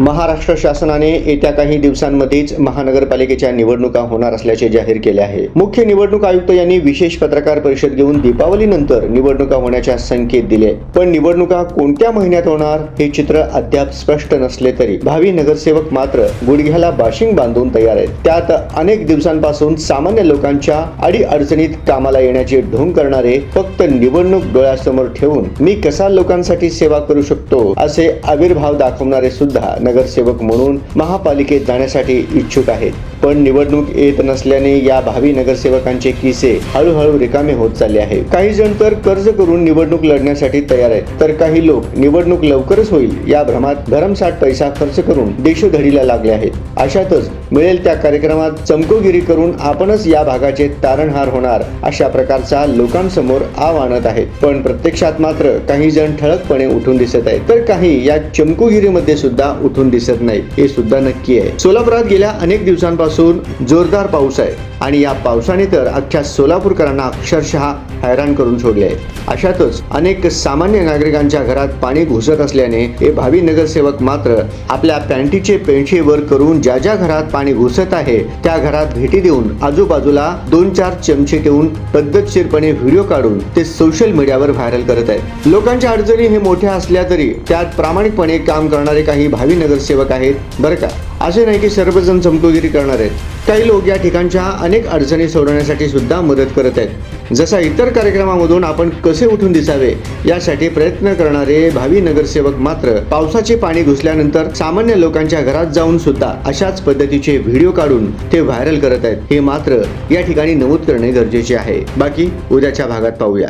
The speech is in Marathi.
महाराष्ट्र शासनाने येत्या काही दिवसांमध्येच महानगरपालिकेच्या निवडणुका होणार असल्याचे जाहीर केले आहे. मुख्य निवडणूक आयुक्त यांनी विशेष पत्रकार परिषद घेऊन दीपावलीनंतर निवडणुका होण्याच्या संकेत दिले. पण निवडणुका कोणत्या महिन्यात होणार हे चित्र अद्याप स्पष्ट नसले तरी भावी नगरसेवक मात्र गुडघ्याला बाशिंग बांधून तयार आहेत. त्यात अनेक दिवसांपासून सामान्य लोकांच्या अडी अडचणीत कामाला येण्याचे ढोंग करणारे फक्त निवडणूक डोळ्यासमोर ठेवून मी कसा लोकांसाठी सेवा करू शकतो असे आविर्भाव दाखवणारे सुद्धा नगरसेवक म्हणून महापालिकेत जाण्यासाठी इच्छुक आहेत. पण निवडणूक येत नसल्याने या भावी नगरसेवकांचे किसे हळूहळू रिकामे होत चालले आहे काही जण तर कर्ज करून निवडणूक लढण्यासाठी तयार आहेत. तर काही लोक निवडणूक लवकरच होईल या भ्रमात भरमसाठ पैसा खर्च करून देशोधडीला लागले आहेत. अशातच मिळेल त्या कार्यक्रमात चमकोगिरी करून आपणच या भागाचे तारणहार होणार अशा प्रकारचा लोकांसमोर आव आणत आहेत. पण प्रत्यक्षात मात्र काही जण ठळकपणे उठून दिसत आहेत. तर काही या चमकोगिरीमध्ये सुद्धा उठून दिसत नाही हे सुद्धा नक्की आहे. सोलापुरात गेल्या अनेक दिवसांपासून जोरदार पाऊस आहे. आणि या पावसाने तर अख्ख्या सोलापूरकरांना अक्षरशः हैराण करून सोडले. आहे अशातच अनेक सामान्य नागरिकांच्या घरात पाणी घुसत असल्याने हे भावी नगरसेवक मात्र आपल्या पॅन्टीचे पेंशे वर करून ज्या ज्या घरात पाणी घुसत आहे त्या घरात भेटी देऊन आजूबाजूला दोन चार चमचे ठेवून पद्धतशीरपणे व्हिडिओ काढून ते सोशल मीडियावर व्हायरल करत आहेत. लोकांच्या अडचणी हे मोठ्या असल्या तरी त्यात प्रामाणिकपणे काम करणारे काही भावी नगरसेवक आहेत बरं का? असे नाही की सर्वजण चमकोगिरी करणार आहेत. काही लोक या ठिकाणच्या अनेक अडचणी सोडवण्यासाठी सुद्धा मदत करत आहेत. जसा इतर कार्यक्रमामधून आपण कसे उठून दिसावे यासाठी प्रयत्न करणारे भावी नगरसेवक मात्र पावसाचे पाणी घुसल्यानंतर सामान्य लोकांच्या घरात जाऊन सुद्धा अशाच पद्धतीचे व्हिडिओ काढून ते व्हायरल करत आहेत. हे मात्र या ठिकाणी नमूद करणे गरजेचे आहे. बाकी उद्याच्या भागात पाहूया.